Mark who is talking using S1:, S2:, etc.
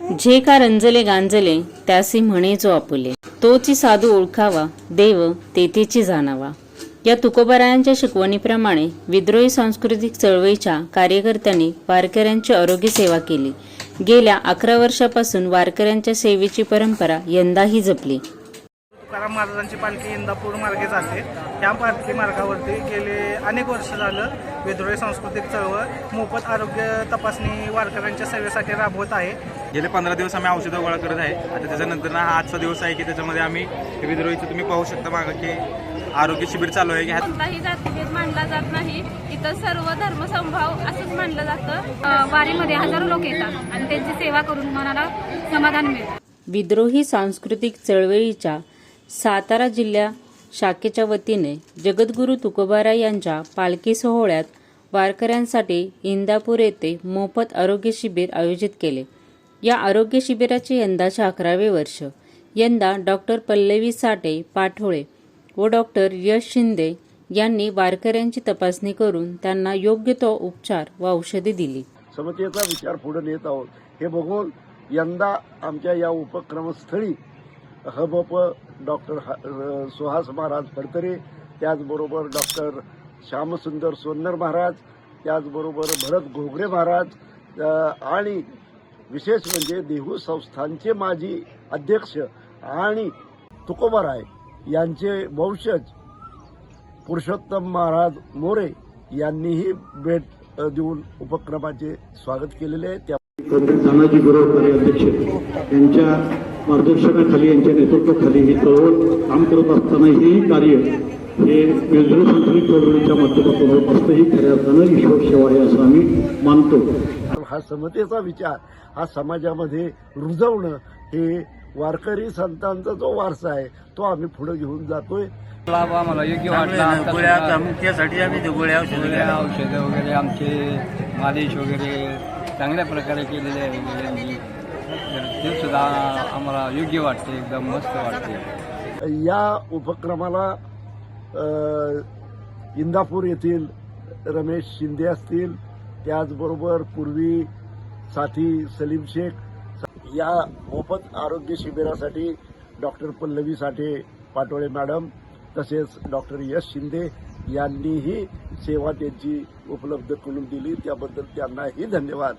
S1: जे का रंजले गांजले त्यासी म्हणे जो आपुले. तोची साधू ओळखावा देव तेथेची जाणावा. या तुकोबारायांच्या शिकवणीप्रमाणे विद्रोही सांस्कृतिक चळवळीच्या कार्यकर्त्यांनी वारकऱ्यांची आरोग्य सेवा केली. गेल्या अकरा वर्षापासून वारकऱ्यांच्या सेवेची परंपरा यंदाही जपली.
S2: तुकाराम महाराजांची पालखी इंदापूर मार्गे जाते. त्या पालखी मार्गावरती गेले अनेक वर्ष झालं विद्रोही सांस्कृतिक चळवळ मोफत आरोग्य तपासणी वारकऱ्यांच्या सेवेसाठी राबवत आहे.
S3: गेले पंधरा दिवस आम्ही औषधं गोळा करत आहे. आता त्याच्यानंतर ना हा आजचा दिवस आहे की त्याच्यामध्ये आम्ही विद्रोहीचं तुम्ही पाहू शकता मागं की आरोग्य शिबिर चालू आहे
S4: कोणताही जातीभेद मानला जात नाही. इथं सर्व धर्मसंभाव असंच मानलं जातं. वारीमध्ये हजारो लोक येतात आणि त्यांची सेवा करून मनाला समाधान मिळतं.
S1: विद्रोही सांस्कृतिक चळवळीच्या सातारा जिल्हा शाखेच्या वतीने जगद्गुरू तुकोबाराय यांच्या पालखी सोहळ्यात वारकऱ्यांसाठी इंदापूर येथे मोफत आरोग्य शिबिर आयोजित केले. या आरोग्य शिबिराचे यंदाचे अकरावे वर्ष. यंदा डॉक्टर पल्लवी साठे पाठोळे व डॉक्टर यश शिंदे यांनी वारकऱ्यांची तपासणी करून त्यांना योग्य तो उपचार व औषधे दिली.
S5: समतेचा विचार पुढे नेत आहोत. हे बघून यंदा आमच्या या उपक्रमस्थळी हबप डॉक्टर ह- सुहास महाराज फडतरे त्याचबरोबर डॉक्टर श्यामसुंदर सोन्नर महाराज त्याचबरोबर भरत घोगरे महाराज आणि विशेष म्हणजे देहू संस्थानचे माजी अध्यक्ष आणि तुकोबाराय यांचे वंशज पुरुषोत्तम महाराज मोरे यांनीही भेट देऊन उपक्रमाचे स्वागत केलेले आहे. त्या
S6: तानाजी गुरव अध्यक्ष यांच्या मार्गदर्शनाखाली यांच्या नेतृत्वाखाली ही चळवळ काम करत असताना हे कार्य हे विद्रोह संकलित चळवळीच्या माध्यमातून होत असतं ही खऱ्या अर्थानं ईश्वर सेवा आहे असं आम्ही मानतो.
S5: हा समतेचा विचार हा समाजामध्ये रुजवणं हे वारकरी संतांचा जो वारसा आहे तो आम्ही पुढे घेऊन जातोय.
S7: लाभ आम्हाला योग्य वाटला गोळ्या मुख्यासाठी आम्ही गोळ्या औषधं औषधं वगैरे आमचे मालिश वगैरे चांगल्या प्रकारे केलेले आहे ते सुद्धा आम्हाला योग्य वाटते एकदम मस्त वाटते.
S5: या उपक्रमाला इंदापूर येथील रमेश शिंदे असतील. त्याचबरोबर पूर्वी साथी सलीम शेख. या मोफत आरोग्य शिबिरासाठी डॉक्टर पल्लवी साठे पाटोळे मॅडम तसेच डॉक्टर यश शिंदे यांनीही सेवा त्यांची उपलब्ध करून दिली. त्याबद्दल त्यांनाही धन्यवाद.